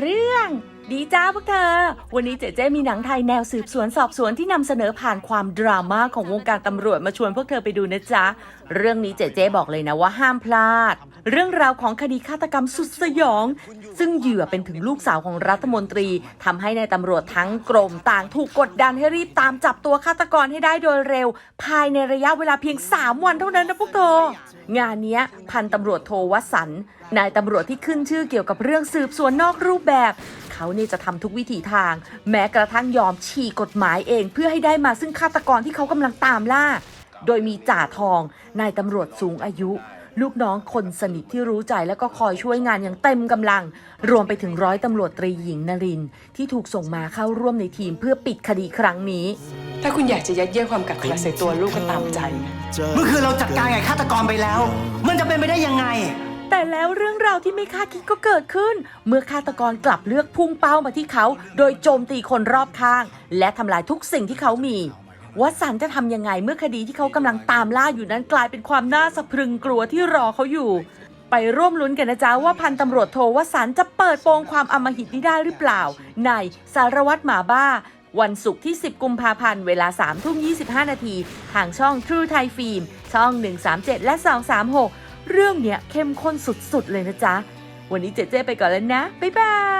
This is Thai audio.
เรื่อง ดีจ้าพวกเธอ วันนี้เจ๊เจ๊มีหนังไทยแนวสืบสวนสอบสวนที่นำเสนอผ่านความดราม่าของวงการตำรวจมาชวนพวกเธอไปดูนะจ๊ะ เรื่องนี้เจ๊เจ๊บอกเลยนะว่าห้ามพลาด เรื่องราวของคดีฆาตกรรมสุดสยอง ซึ่งเหยื่อเป็นถึงลูกสาวของรัฐมนตรีทำให้ในายตำรวจทั้งกรมต่างถูกกดดันให้รีบตามจับตัวฆาตกรให้ได้โดยเร็ว ภายในระยะเวลาเพียง 3 วันเท่านั้นนะพวกเธองานนี้พันตำรวจโทวสันต์นายตำรวจที่ขึ้นชื่อเกี่ยวกับเรื่องสืบสวนนอกรูปแบบ เขาเนี่ยจะทำทุกวิถีทาง แม้กระทั่งยอมฉีกกฎหมายเอง เพื่อให้ได้มาซึ่งฆาตกรที่เขากำลังตามล่า โดยมีจ่าทองนายตำรวจสูงอายุ ลูกน้องคนสนิทที่รู้ใจแล้วก็คอยช่วยงานอย่างเต็มกำลัง รวมไปถึงร้อยตำรวจตรีหญิงนรินทร์ที่ถูกส่งมาเข้าร่วมในทีมเพื่อปิดคดีครั้งนี้ ถ้าคุณอยากจะยัดเยียดความกัดแคลใส่ตัวลูกก็ตามใจนะเมื่อคืนเราจัดการไอ้ฆาตกรไปแล้ว มันจะเป็นไปได้ยังไง แต่แล้วเรื่องราวที่ไม่คาดคิดก็เกิดขึ้น เมื่อฆาตกรกลับเลือกพุ่งเป้ามาที่เขา โดยโจมตีคนรอบข้าง และทำลายทุกสิ่งที่เขามี วัสันจะทำยังไงเมื่อคดีที่เขากำลังตามล่าอยู่นั้นกลายเป็นความน่าสะพรึงกลัวที่รอเขาอยู่ ไปร่วมลุ้นกันนะจ๊ะว่าพันตำรวจโทวสันต์จะเปิดโปงความอำมหิตนี้ได้หรือเปล่า ในสารวัตรหมาบ้า วันศุกร์ที่ 10 กุมภาพันธ์ เวลา3ทุ่ม25 นาทีทางช่อง True Thai Film ช่อง 137 และ 236 เรื่องเนี้ยเข้มข้นสุดๆเลยนะจ๊ะ วันนี้เจ๊เจ๊ไปก่อนแล้วนะ บ๊ายบาย